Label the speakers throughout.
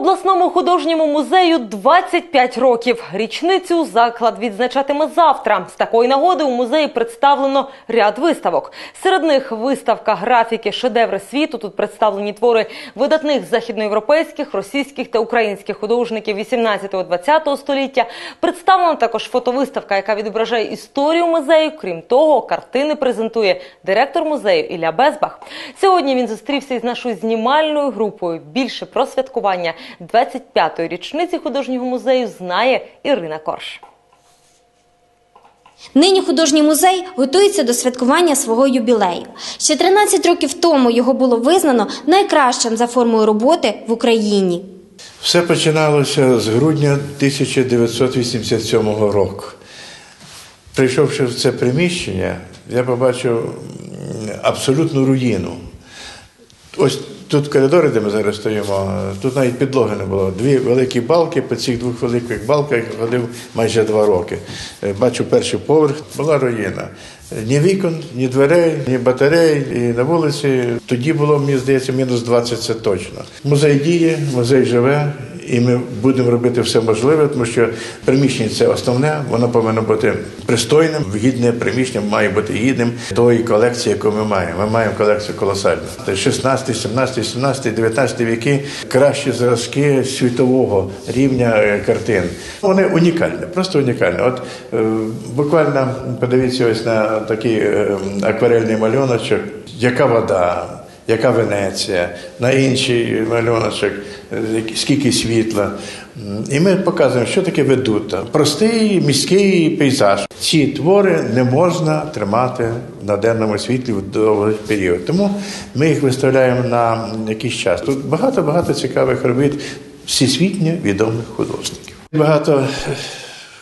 Speaker 1: обласному художньому музею 25 років. Річницю заклад відзначатиме завтра. З такої нагоди у музеї представлено ряд виставок. Серед них виставка графіки шедеври світу. Тут представлені твори видатних західноєвропейських, російських та українських художників 18-20 століття. Представлена також фотовиставка, яка відображає історію музею. Крім того, картини презентує директор музею Ілля Безбах. Сьогодні він зустрівся із нашою знімальною групою. Більше про святкування 25-ї річниці художнього музею знає Ірина Корж.
Speaker 2: Нині художній музей готується до святкування свого юбілею. Ще 13 років тому його було визнано найкращим за формою роботи в Україні.
Speaker 3: Все починалося з грудня 1987 року. Прийшовши в це приміщення, я побачив абсолютну руїну. Ось тут коридори, де ми зараз стоїмо, тут навіть підлоги не було. Дві великі балки, по цих двох великих балках ходив майже два роки. Е, Бачу перший поверх, була руїна. Ні вікон, ні дверей, ні батарей, і на вулиці. Тоді було, мені здається, мінус 20 це точно. Музей діє, музей живе, і ми будемо робити все можливе, тому що приміщення це основне, воно повинно бути пристойним, гідне приміщення має бути гідним тої колекції, яку ми маємо. Ми маємо колекцію колосальну. Це 16, 17, 17, 19 віки кращі зразки світового рівня е, картин. Вони унікальні, просто унікальні. От е, буквально подивіться ось на такий е, акварельний малюночок, яка вода. Яка Венеція, на інший малюночок, скільки світла. І ми показуємо, що таке ведута. Простий міський пейзаж. Ці твори не можна тримати на денному світлі в довгий період. Тому ми їх виставляємо на якийсь час. Тут багато-багато цікавих робіт всесвітньо відомих художників. Багато е,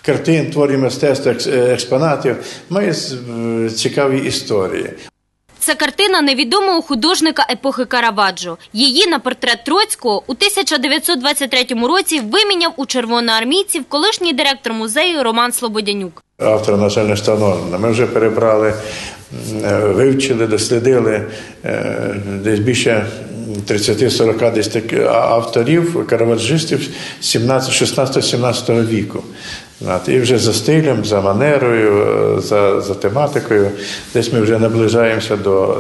Speaker 3: картин, творів мистецтва, е, експонатів має е, цікаві історії.
Speaker 2: Це картина невідомого художника епохи Караваджо. Її на портрет Троцького у 1923 році виміняв у червоноармійців колишній директор музею Роман Слободянюк.
Speaker 3: Автора, на жаль, не встановлено. Ми вже перебрали, е, вивчили, дослідили е, десь більше 30-40 десь таких авторів, караваджистів 16-17 віку. От, І вже за стилем, за манерою, е, за, за тематикою, десь ми вже наближаємося до,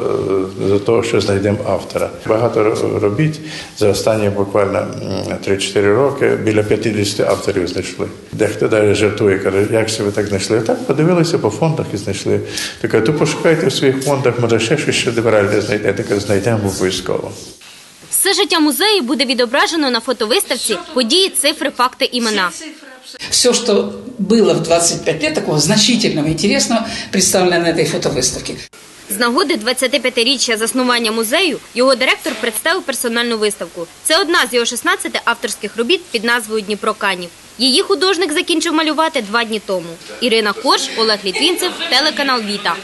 Speaker 3: е, до того, що знайдемо автора. Багато робіт за останні буквально м, 3-4 роки біля 50 авторів знайшли. Дехто навіть жартує, каже, як це ви так знайшли? Так, подивилися по фондах і знайшли. Так, то пошукайте в своїх фондах, може ще щось шедевральне знайдете. Так, знайдемо обов'язково.
Speaker 2: Все життя музею буде відображено на фотовиставці події, цифри, факти, імена.
Speaker 4: Все, что было в 25 лет такого значительного, интересного, представлено на этой фотовыставке.
Speaker 2: З нагоди 25-річчя заснування музею його директор представив персональну виставку. Це одна з його 16 авторських робіт під назвою Дніпро Канів. Її художник закінчив малювати два дні тому. Ірина Корж, Олег Літвінцев, телеканал Віта.